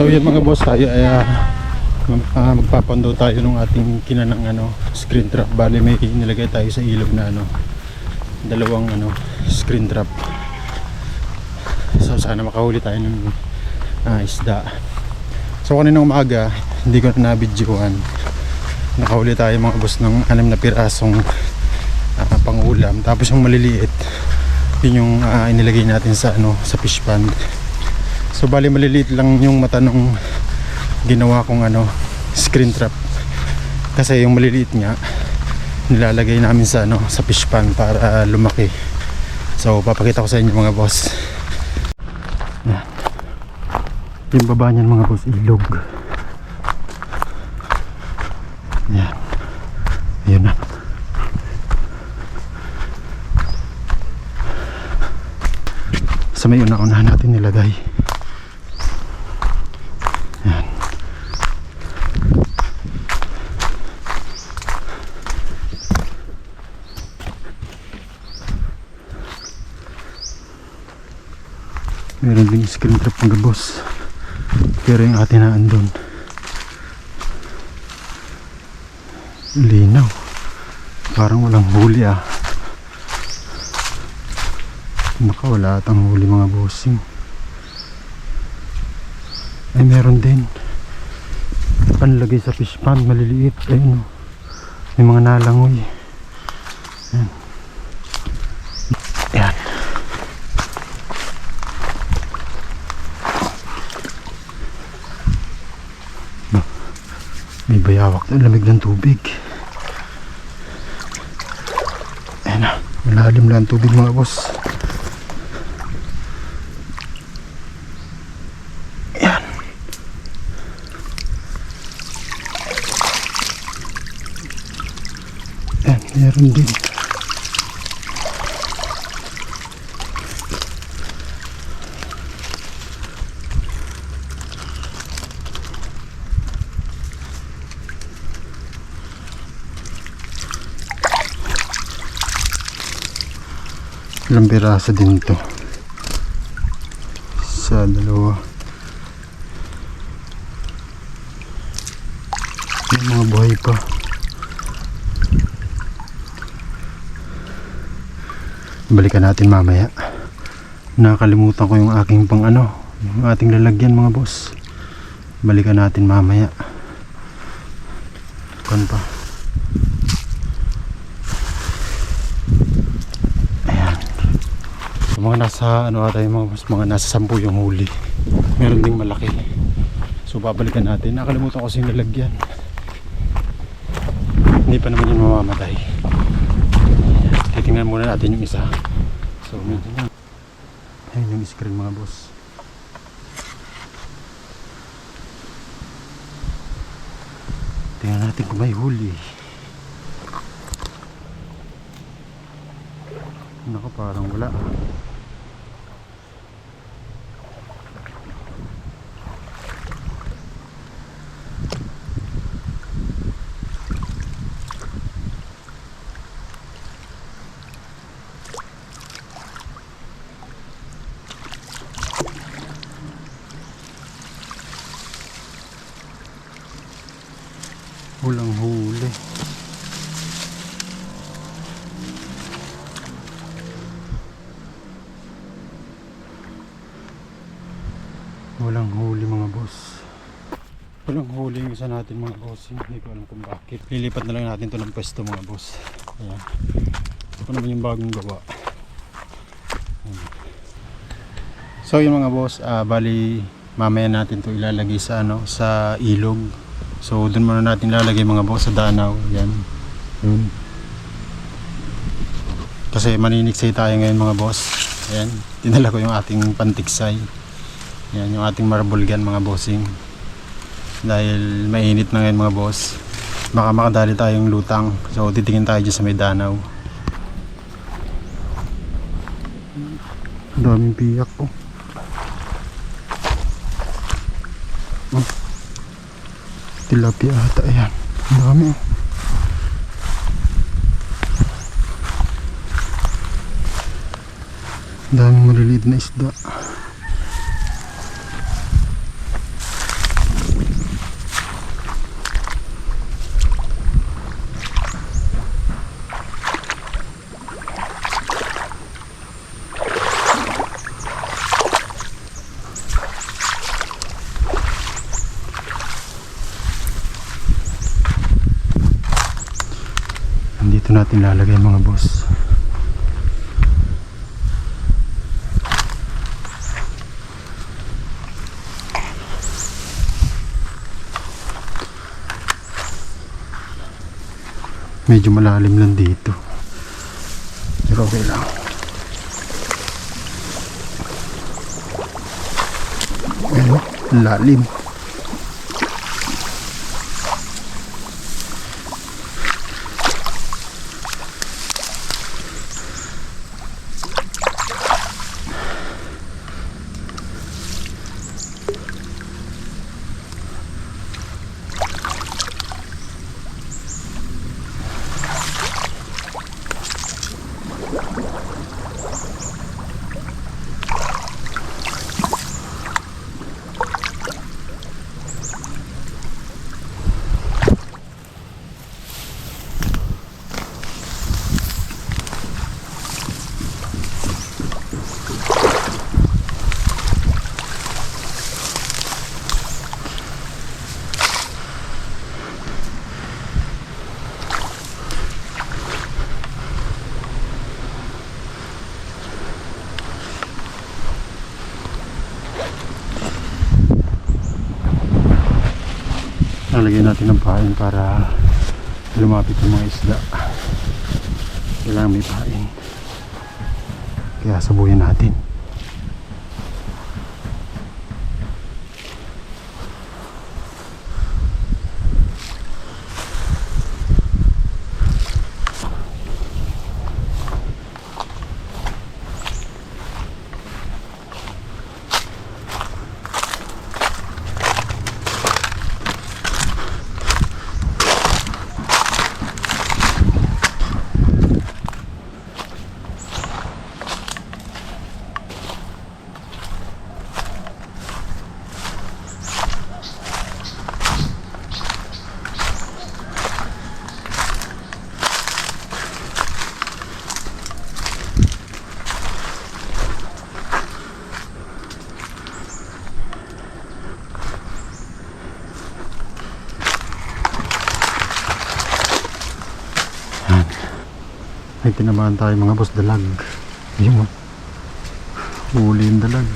So yun mga boss tayo ay ah, magpapando tayo ng ating kinanang ano, screen trap. Bali may nilagay tayo sa ilog na ano, dalawang ano, screen trap. So sana makahuli tayo ng ah, isda. So kanina umaga, hindi ko na nabidyoan. Nakahuli tayo mga boss ng anim na pirasong ah, pangulam. Tapos yung maliliit, yun yung ah, inilagay natin sa ano, sa fish pond. So bali maliliit lang yung mata nung ginawa kong ano, screen trap. Kasi yung maliliit nga nilalagay namin sa ano, sa fish pond para lumaki. So papakita ko sa inyo mga boss. Yan. Yung baba niyan mga boss ilog. Yan. Ayun na. Sa may una-unahan natin nilagay. Meron din screen trap mga boss. Pero yung atin na andun. Linaw. Parang walang huli ah. Naka wala atang huli mga bossing. Ay meron din. Panlagay sa fish pond maliliit. Ayun oh. May mga nalangoy. Yan. Yan. Ba, May bayawak na lamig ng tubig. Ayan na. Malalim lang ang tubig mga boss. Yan. Yan, meron din. Ilang piraso din to. Sa dalawa. May mga buhay pa. Balikan natin mamaya. Nakalimutan ko yung aking pang ano, yung ating lalagyan mga boss. Balikan natin mamaya. Kan pa. So, mga nasa ano ata yung mga mga nasa sampu yung huli. Meron ding malaki. So babalikan natin. Nakalimutan ko kasi yung lalagyan. Hindi pa naman yun mamamatay. Titingnan muna natin yung isa. So medyo na. Ayun yung screen mga boss. Tingnan natin kung may huli. Naka parang wala. Walang huli. Walang huli mga boss. Walang huli yung isa natin mga boss. Hindi ko alam kung bakit. Lilipat na lang natin to ng pwesto mga boss. Ayan. Ito naman yung bagong gawa. So yung mga boss, ah, bali mamaya natin to ilalagay sa ano sa ilog. So doon muna natin ilalagay mga boss sa danaw. Yan. Yun. Kasi maniniksay tayo ngayon mga boss. Ayan. Dinala ko yung ating pantiksay. Yan yung ating marble gun mga bossing. Dahil mainit na ngayon mga boss. Baka makadali tayong lutang. So titingin tayo dyan sa may danaw. Ang daming piyak oh. po. Oh. Tilapia ata ayan. Ang dami oh. Daming maliliit na isda. Natin lalagay mga boss. Medyo malalim lang dito. Pero okay lang. Lalim. Lalagyan natin ng pain para lumapit yung mga isda. Kailangan may pain. Kaya sabuyan natin. Tinamaan tayo mga boss dalag. Ayun mo. Huli yung dalag.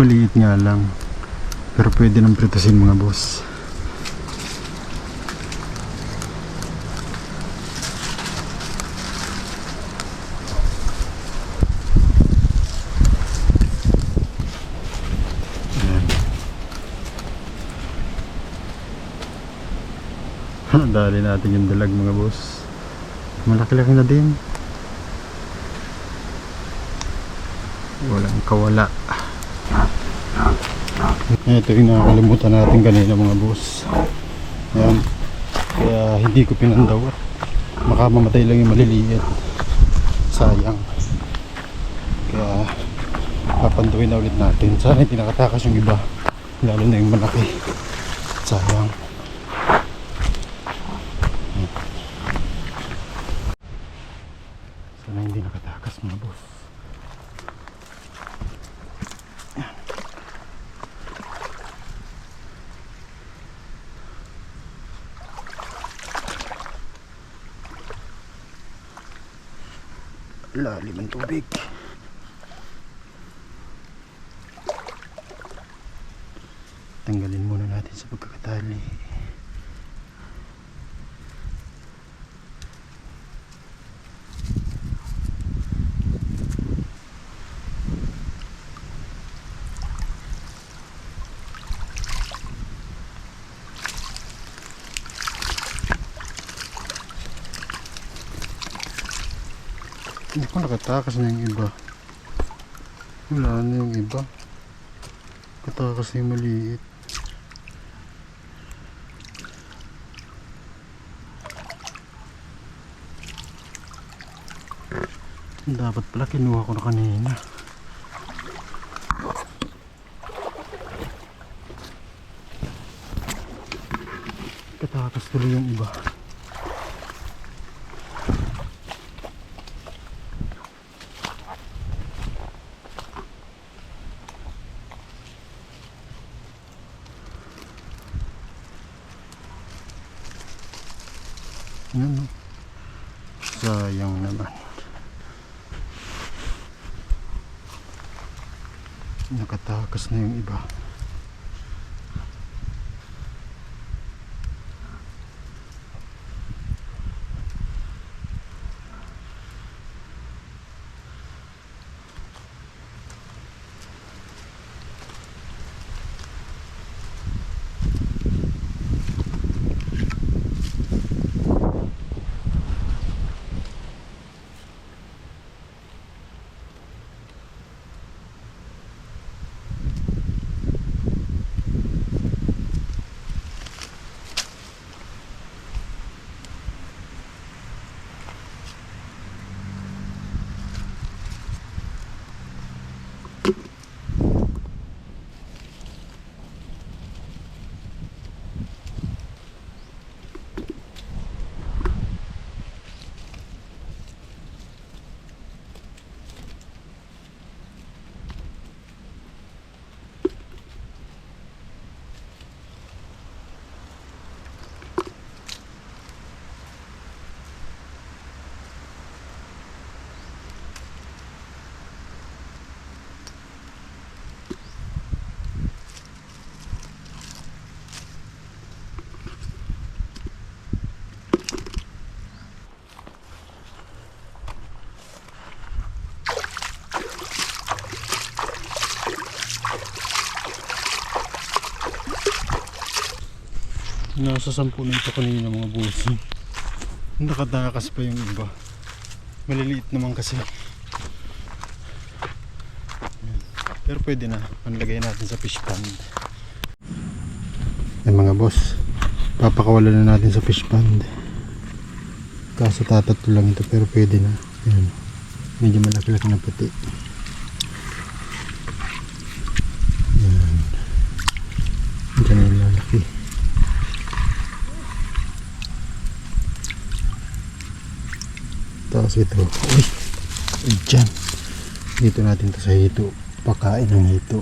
Maliit nga lang. Pero pwede nang pritasin mga boss. Ayan. Dali natin yung dalag mga boss. Malaki-laki na din. Walang kawala. Ito yung nakakalimutan natin kanina mga boss. Ayan. Kaya hindi ko pinandawat. Baka mamatay lang yung maliliit. Sayang. Kaya papanduin na ulit natin. Sana hindi nakatakas yung iba. Lalo na yung malaki. Sayang. Sana hindi nakatakas mga boss. Lalim ang tubig. Tanggalin muna natin sa pagkakatali. Hindi ko nakatakas na yung iba. Wala na yung iba. Katakas na yung maliit. Dapat pala kinuha ko na kanina. Katakas tuloy yung iba. Yan, no? Sayang naman. Nakatakas na yung iba. Nasa sampu na ito kanina mga busing. Nakatakas pa yung iba. Maliliit naman kasi. Pero pwede na. Panlagay natin sa fish pond. Ay mga boss. Papakawalan na natin sa fish pond. Kaso tatatlo lang ito pero pwede na. Yan. Medyo malaki-laki na puti. Yan. Diyan yung lalaki. Tapos ito. Uy! Dyan. Dito natin to sa hito. Pakain ng hito.